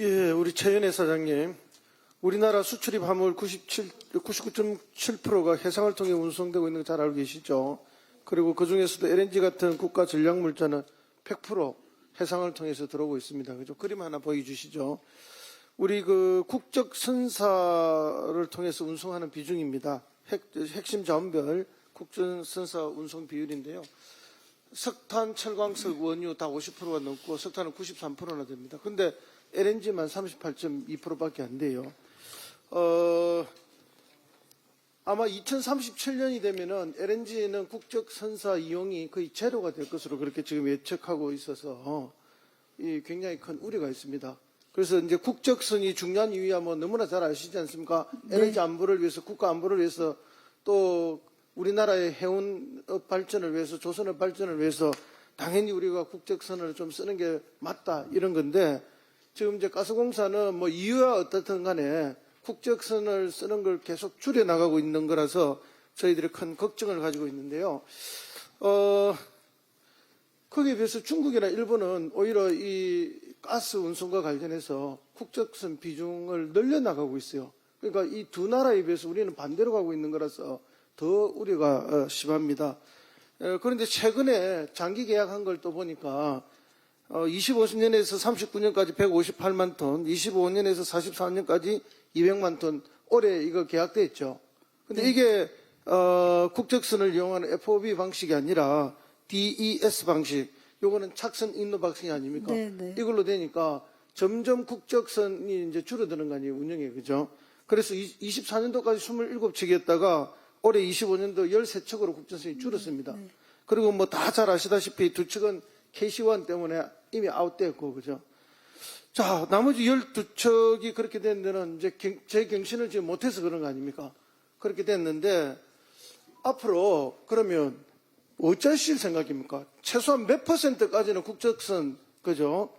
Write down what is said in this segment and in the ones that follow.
예, 우리 최연애 사장님. 우리나라 수출입 화물 97, 99.7%가 해상을 통해 운송되고 있는 거 잘 알고 계시죠? 그리고 그 중에서도 LNG 같은 국가 전략 물자는 100% 해상을 통해서 들어오고 있습니다. 그죠? 그림 하나 보여주시죠? 우리 그 국적 선사를 통해서 운송하는 비중입니다. 핵, 핵심 자원별 국적 선사 운송 비율인데요. 석탄, 철광석, 원유 다 50%가 넘고 석탄은 93%나 됩니다. 근데 LNG만 38.2%밖에 안 돼요. 어, 아마 2037년이 되면은 LNG는 국적 선사 이용이 거의 제로가 될 것으로 그렇게 지금 예측하고 있어서 이 굉장히 큰 우려가 있습니다. 그래서 이제 국적선이 중요한 이유야 뭐 너무나 잘 아시지 않습니까? LNG 안보를 위해서 국가 안보를 위해서 또 우리나라의 해운업 발전을 위해서 조선업 발전을 위해서 당연히 우리가 국적선을 좀 쓰는 게 맞다 이런 건데 지금 이제 가스공사는 뭐 이유가 어떻든 간에 국적선을 쓰는 걸 계속 줄여 나가고 있는 거라서 저희들이 큰 걱정을 가지고 있는데요. 어, 거기에 비해서 중국이나 일본은 오히려 이 가스 운송과 관련해서 국적선 비중을 늘려나가고 있어요. 그러니까 이 두 나라에 비해서 우리는 반대로 가고 있는 거라서 더 우려가 어, 심합니다. 어, 그런데 최근에 장기 계약한 걸 또 보니까 어, 25년에서 39년까지 158만 톤, 25년에서 44년까지 200만 톤, 올해 이거 계약돼 있죠. 근데 이게 어, 국적선을 이용하는 FOB 방식이 아니라 DES 방식, 요거는 착선 인도 방식이 아닙니까? 네, 네. 이걸로 되니까 점점 국적선이 이제 줄어드는 거 아니에요, 운영에 그죠? 그래서 24년도까지 27척이었다가 올해 25년도 13척으로 국적선이 줄었습니다. 그리고 뭐 다 잘 아시다시피 두 척은 KC1 때문에 이미 아웃됐고, 그죠? 자, 나머지 12척이 그렇게 된 데는 이제 경- 제 경신을 지금 못해서 그런 거 아닙니까? 그렇게 됐는데, 앞으로 그러면 어쩌실 생각입니까? 최소한 몇 퍼센트까지는 국적선, 그죠?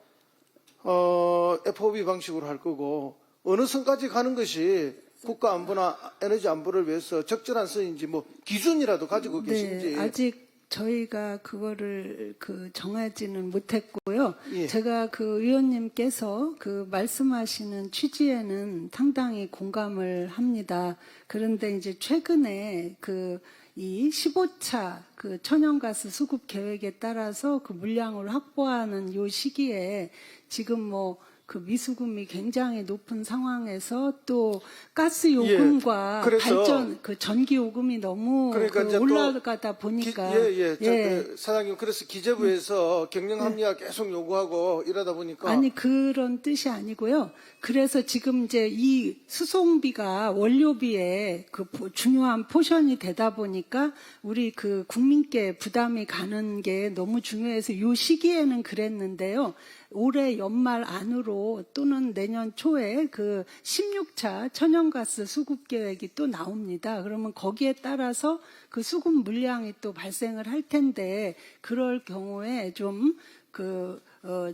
어, FOB 방식으로 할 거고, 어느 선까지 가는 것이 국가 안보나 에너지 안보를 위해서 적절한 선인지 뭐 기준이라도 가지고 계신지. 네, 아직 저희가 그거를 그 정하지는 못했고요. 예. 제가 그 의원님께서 그 말씀하시는 취지에는 상당히 공감을 합니다. 그런데 이제 최근에 그 이 15차 그 천연가스 수급 계획에 따라서 그 물량을 확보하는 요 시기에 지금 뭐 그 미수금이 굉장히 높은 상황에서 또 가스 요금과 예, 발전 그 전기 요금이 너무 그러니까 그 올라가다 보니까 기- 예, 예. 저, 예. 그 사장님, 그래서 기재부에서 경영 합리화 계속 요구하고 이러다 보니까. 아니 그런 뜻이 아니고요. 그래서 지금 이제 이 수송비가 원료비에 그 포- 중요한 포션이 되다 보니까 우리 그 국민께 부담이 가는 게 너무 중요해서 이 시기에는 그랬는데요. 올해 연말 안으로 또는 내년 초에 그 16차 천연가스 수급 계획이 또 나옵니다. 그러면 거기에 따라서 그 수급 물량이 또 발생을 할 텐데 그럴 경우에 좀 그, 어,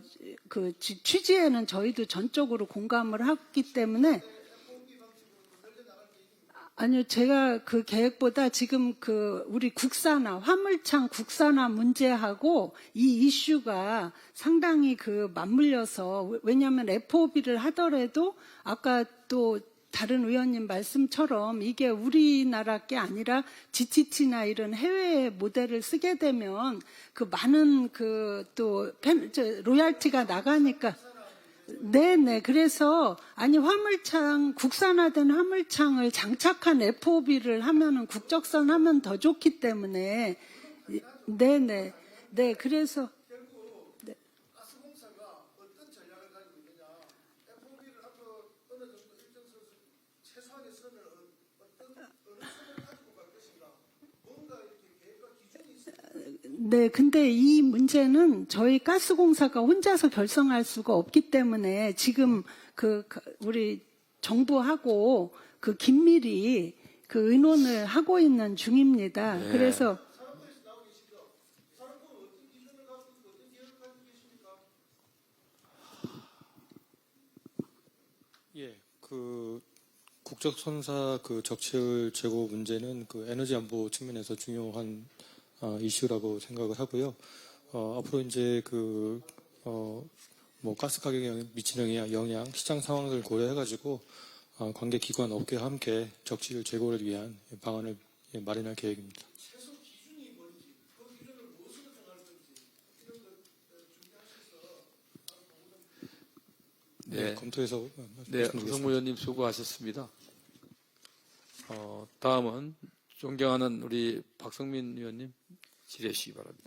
그 취- 취지에는 저희도 전적으로 공감을 했기 때문에 아니요, 제가 그 계획보다 지금 그 우리 국산화, 화물창 국산화 문제하고 이 이슈가 상당히 그 맞물려서 왜냐하면 FOB를 하더라도 아까 또 다른 의원님 말씀처럼 이게 우리나라 게 아니라 GTT나 이런 해외 모델을 쓰게 되면 그 많은 그 또 로얄티가 나가니까 네네. 그래서 아니 화물창 국산화된 화물창을 장착한 FOB를 하면은 국적선 하면 더 좋기 때문에 네네. 네. 그래서 가 네. 근데 이 문제는 저희 가스공사가 혼자서 결성할 수가 없기 때문에 지금 그 가- 우리 정부하고 그 긴밀히 그 의논을 하고 있는 중입니다. 그래서 예, 그 국적 선사 그 적치율 제고 문제는 그 에너지 안보 측면에서 중요한 어, 이슈라고 생각을 하고요. 어, 앞으로 이제 그 어, 뭐 가스 가격에 영- 미치는 영향, 시장 상황을 고려해가지고 어, 관계 기관 업계와 함께 적실 제고를 위한 방안을 예, 마련할 계획입니다. 네, 네. 검토해서 어, 네. 우성무 의원님 수고하셨습니다. 어, 다음은 존경하는 우리 박성민 의원님 주시기 바랍니다.